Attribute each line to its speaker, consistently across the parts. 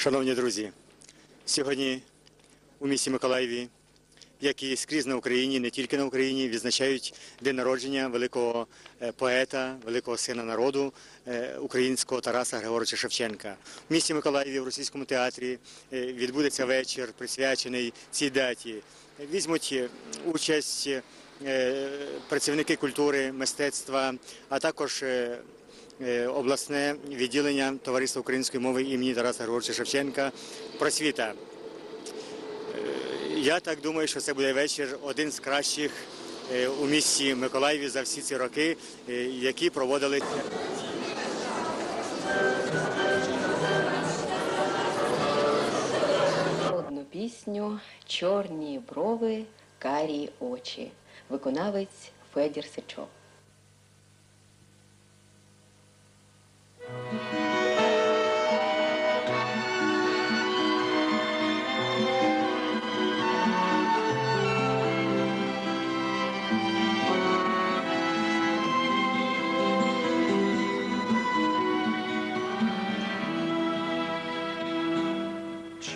Speaker 1: Шановні друзі, сьогодні у місті Миколаєві, як і скрізь на Україні, не тільки на Україні, відзначають день народження великого е, поета, великого сина народу е, українського Тараса Григоровича Шевченка. В місті Миколаєві в російському театрі е, відбудеться вечір, присвячений цій даті. Візьмуть участь працівники культури, мистецтва, а також обласне відділення Товариства української мови імені Тараса Григоровича Шевченка просвіта. Е, Я так думаю, що це буде вечір один з кращих е, у місті Миколаєві за всі ці роки, е, які проводили.
Speaker 2: Народну пісню Чорні брови, карі очі. Виконавець Федір Сичок.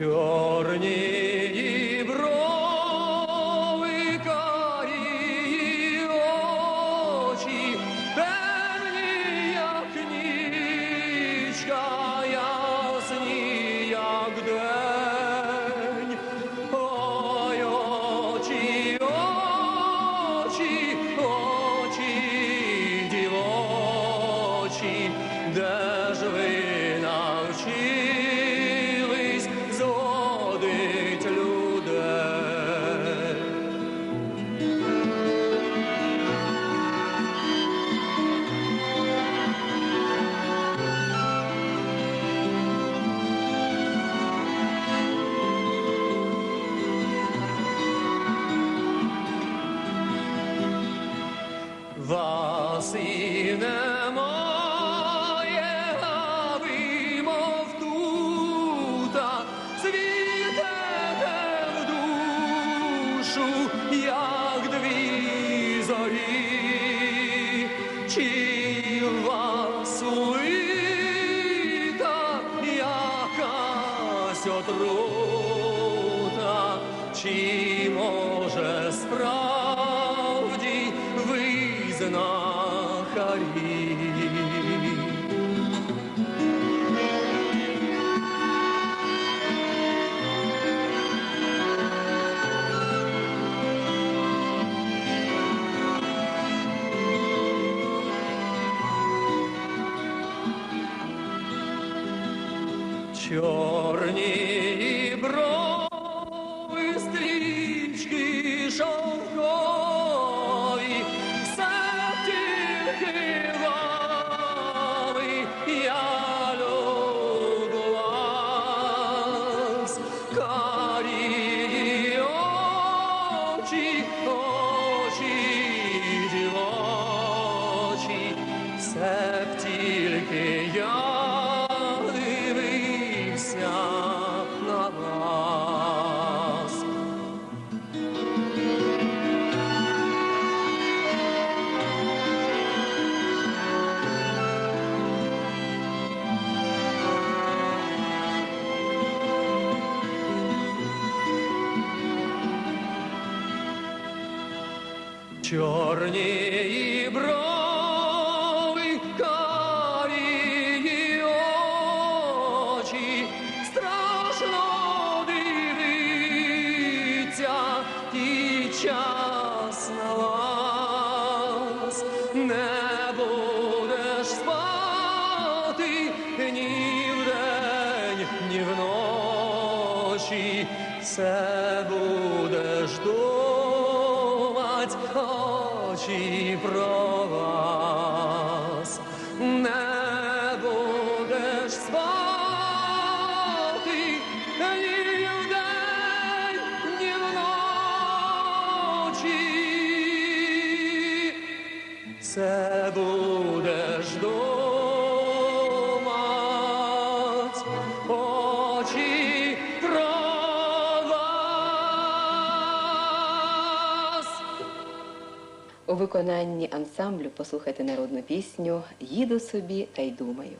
Speaker 3: Чорні знахарі? Чорні очі, час на вас. Не будеш спати ні вдень, ні вночі, все будеш думать очі про
Speaker 2: У виконанні ансамблю послухайте народну пісню Їду собі та й думаю.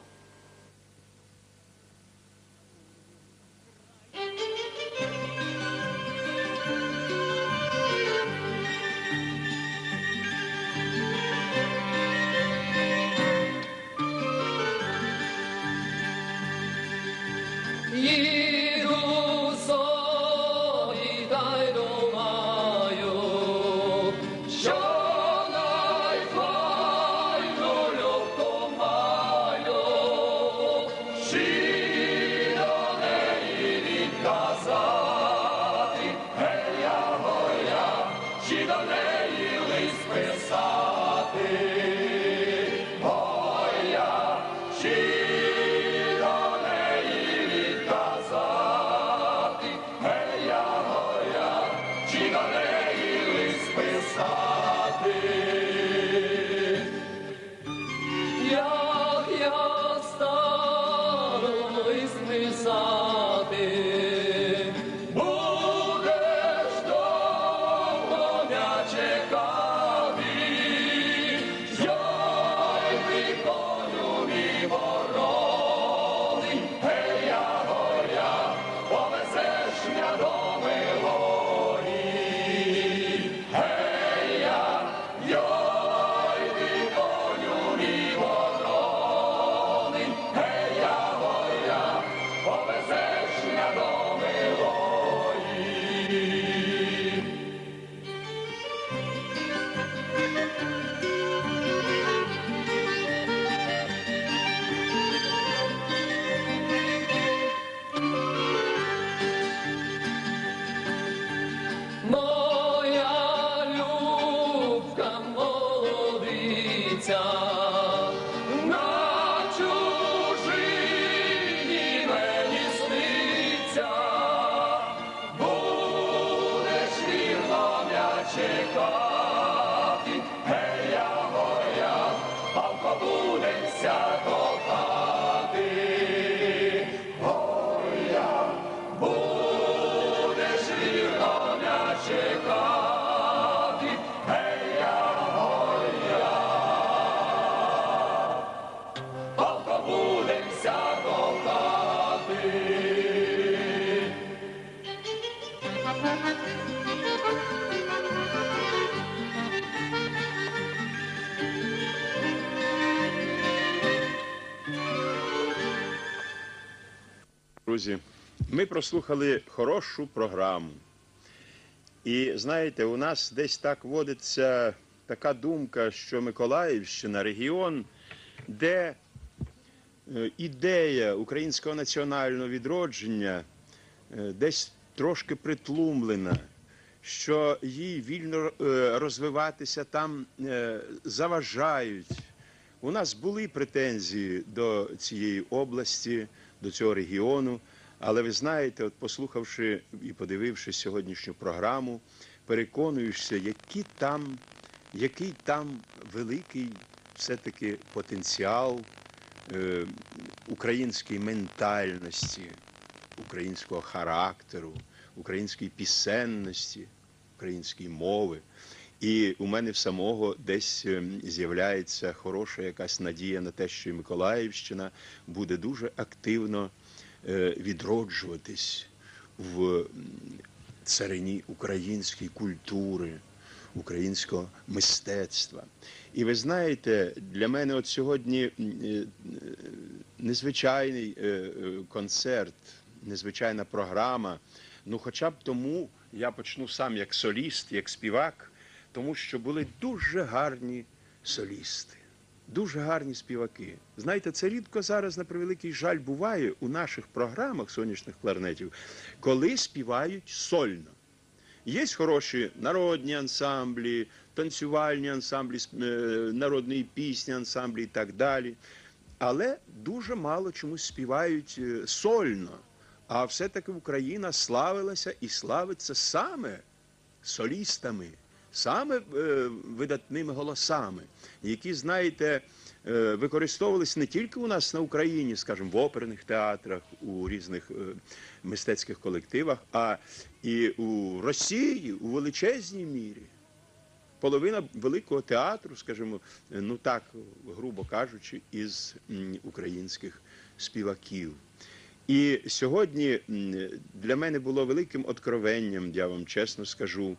Speaker 4: Друзі, ми прослухали хорошу програму. І знаєте, у нас десь так водиться така думка, що Миколаївщина регіон, де е, ідея українського національного відродження е, десь трошки притлумлена, що їй вільно е, розвиватися там заважають. У нас були претензії до цієї області, до цього регіону. Але ви знаєте, от послухавши і подививши сьогоднішню програму, переконуєшся, які там, який там великий все-таки потенціал е, української ментальності, українського характеру, української пісенності, української мови. І у мене в самого десь ем, з'являється хороша якась надія на те, що Миколаївщина буде дуже активно е, відроджуватись в царині української культури, українського мистецтва. І ви знаєте, для мене от сьогодні е, е, незвичайний е, е, концерт, незвичайна програма. Ну, хоча б тому я почну сам як соліст, як співак, тому що були дуже гарні солісти. Дуже гарні співаки. Знаєте, це рідко зараз, на превеликий жаль, буває у наших програмах сонячних кларнетів, коли співають сольно. Є хороші народні ансамблі, танцювальні ансамблі, е, пісні, ансамблі і так далі. Але дуже мало чомусь співають е, сольно. А все-таки Україна славилася і славиться саме солістами, саме е, видатними голосами, які, знаєте, е, використовувались не тільки у нас на Україні, скажімо, в оперних театрах, у різних е, мистецьких колективах, а і у Росії у величезній мірі. Половина великого театру, скажімо, ну так, грубо кажучи, із українських співаків. І сьогодні для мене було великим откровенням, я вам чесно скажу,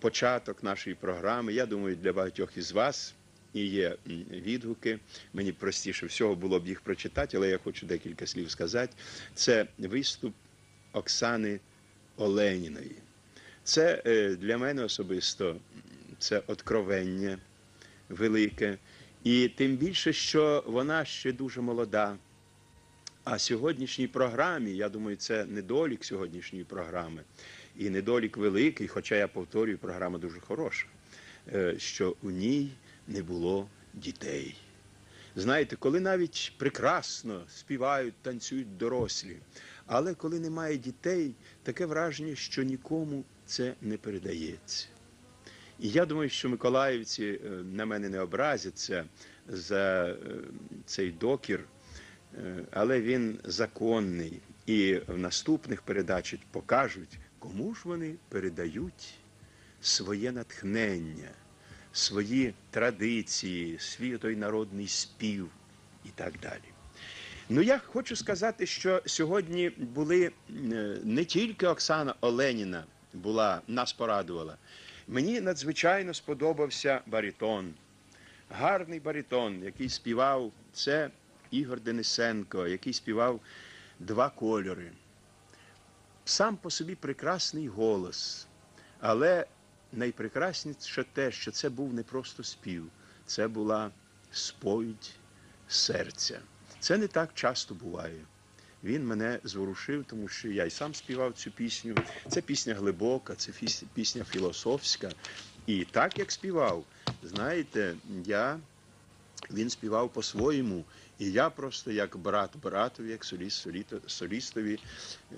Speaker 4: початок нашої програми. Я думаю, для багатьох із вас і є відгуки. Мені простіше всього було б їх прочитати, але я хочу декілька слів сказати. Це виступ Оксани Оленіної. Це е, для мене особисто це откровення велике. І тим більше, що вона ще дуже молода. А сьогоднішній програмі, я думаю, це недолік сьогоднішньої програми. І недолік великий, хоча я повторюю, програма дуже хороша, е, що у ній не було дітей. Знаєте, коли навіть прекрасно співають, танцюють дорослі, але коли немає дітей, таке враження, що нікому це не передається. І я думаю, що миколаївці е, на мене не образяться за е, цей докір, але він законний. І в наступних передачах покажуть, кому ж вони передають своє натхнення, свої традиції, свій той народний спів і так далі. Ну, я хочу сказати, що сьогодні були е, не тільки Оксана Оленіна була, нас порадувала. Мені надзвичайно сподобався баритон. Гарний баритон, який співав, це Ігор Денисенко, який співав два кольори. Сам по собі прекрасний голос, але найпрекрасніше те, що це був не просто спів, це була сповідь серця. Це не так часто буває. Він мене зворушив, тому що я й сам співав цю пісню. Це пісня глибока, це пісня філософська. І так як співав, знаєте, я, він співав по-своєму. І я просто як брат братові, як соліст солістові,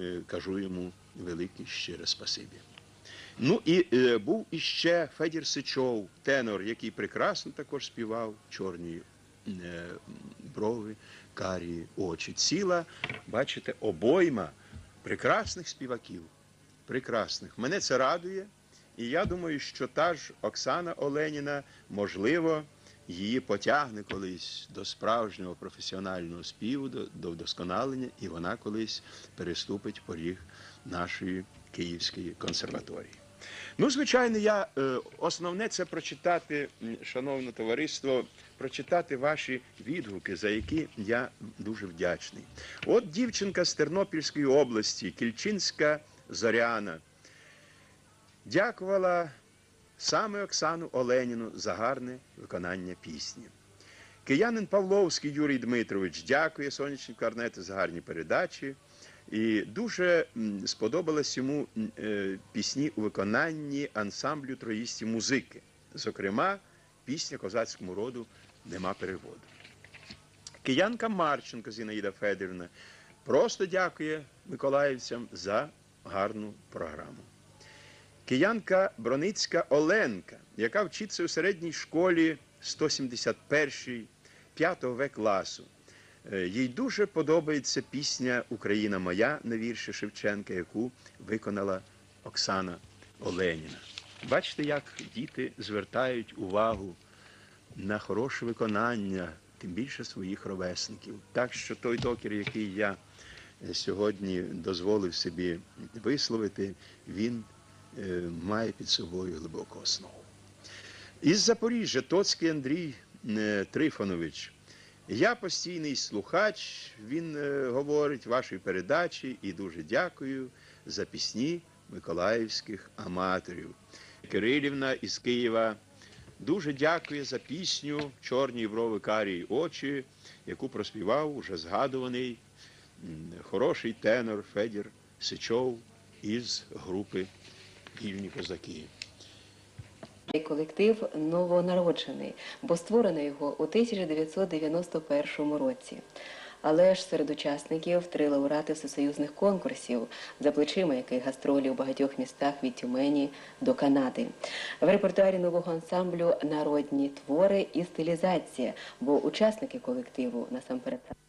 Speaker 4: е, кажу йому велике щире спасибі. Ну і е, був іще Федір Сичов, тенор, який прекрасно також співав чорні е, брови, карі очі. Ціла, бачите, обойма прекрасних співаків. Прекрасних. Мене це радує. І я думаю, що та ж Оксана Оленіна, можливо, її потягне колись до справжнього професіонального співу, до, до вдосконалення, і вона колись переступить поріг нашої Київської консерваторії. Ну, звичайно, я е, основне це прочитати, шановне товариство, прочитати ваші відгуки, за які я дуже вдячний. От дівчинка з Тернопільської області, Кільчинська Зоряна, дякувала саме Оксану Оленіну за гарне виконання пісні. Киянин Павловський Юрій Дмитрович дякує сонячні карнети за гарні передачі. І дуже м, сподобались йому е, пісні у виконанні ансамблю троїсті музики. Зокрема, пісня козацькому роду нема переводу. Киянка Марченко Зінаїда Федорівна просто дякує миколаївцям за гарну програму. Киянка Броницька Оленка, яка вчиться у середній школі 171 5 В класу. Е, Їй дуже подобається пісня Україна моя на вірші Шевченка, яку виконала Оксана Оленіна. Бачите, як діти звертають увагу на хороше виконання, тим більше своїх ровесників. Так що той докір, який я е, сьогодні дозволив собі висловити, він має під собою глибоку основу. Із Запоріжжя Тоцький Андрій е, Трифонович. Я постійний слухач, він е, говорить вашої передачі і дуже дякую за пісні миколаївських аматорів. Кирилівна із Києва дуже дякує за пісню Чорні брови карі очі, яку проспівав уже згадуваний хороший тенор Федір Сичов із групи Вільні козаки.
Speaker 2: Колектив новонароджений, бо створено його у 1991 році. Але ж серед учасників три лауреати всесоюзних конкурсів, за плечима яких гастролі у багатьох містах від Тюмені до Канади. В репертуарі нового ансамблю народні твори і стилізація, бо учасники колективу насамперед.